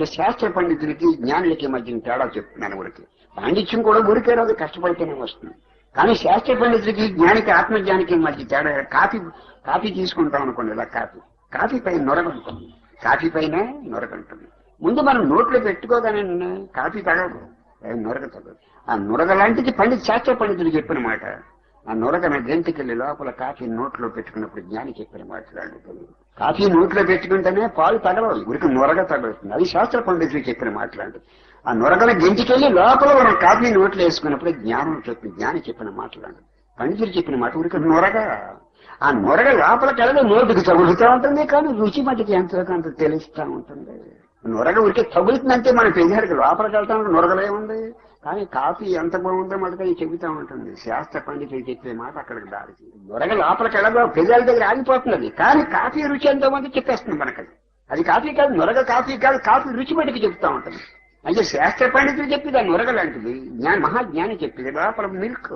అంటే శాస్త్ర పండితులకి జ్ఞానులకి మధ్యన తేడా చెప్తున్నాను ఊరికి. పాండిత్యం కూడా ఊరికే రాదు కష్టపడితేనే వస్తుంది. కానీ శాస్త్ర పండితులకి జ్ఞానికి ఆత్మజ్ఞానికి మధ్య తేడా కాఫీ కాఫీ తీసుకుంటాం అనుకోండి ఇలా కాఫీ. కాఫీ పైన నొరగంటుంది. కాఫీ పైన నొరగంటుంది. ముందు మనం నోట్లో పెట్టుకోగానే కాఫీ తగలదు నొరగ తగదు ఆ నొరగ లాంటిది పండిత్ శాస్త్ర పండితుడు చెప్పిన మాట. ఆ నొరగన గంటికెళ్ళి లోపల కాఫీ నోట్లో పెట్టుకున్నప్పుడు జ్ఞాని చెప్పిన మాట్లాడుతుంది కాఫీ నోట్లో పెట్టుకుంటేనే పాలు తగలవు. ఉరికి నొరగ తగులుతుంది అది శాస్త్ర పండితులు చెప్పిన మాట్లాడు. ఆ నొరగల గెంటికెళ్ళి లోపల మనం కాఫీ నోట్లో వేసుకున్నప్పుడు జ్ఞానం చెప్పి జ్ఞాని చెప్పిన మాట్లాడు. పండితులు చెప్పిన మాట ఉరికి నొరగ. ఆ నొరగ లోపల వెళ్ళదు నోటికి తగులుతూ ఉంటుంది కానీ రుచి మటుకి ఎంతో కొంత తెలుస్తూ ఉంటుంది. నొరగ ఉరికి తగులుతుందంటే మన పెళ్ళారికి లోపలికి వెళ్తాం నొరగలే ఉంది. కానీ కాఫీ ఎంత బాగుందో మటుకు చెబుతా చెబుతూ ఉంటుంది. శాస్త్ర పండితులు చెప్పే మాట అక్కడికి దారి నొరగ లోపలికి వెళ్ళదు ప్రజల దగ్గర ఆగిపోతున్నది. కానీ కాఫీ రుచి ఎంతో మంది చెప్పేస్తుంది మనకది. అది కాఫీ కాదు నొరగ కాఫీ కాదు కాఫీ రుచి మటుకు చెప్తా ఉంటుంది. అంటే శాస్త్ర పండితులు చెప్పి దాని నొరగ లాంటిది. జ్ఞాని మహాజ్ఞాని చెప్పింది లోపల మిల్క్.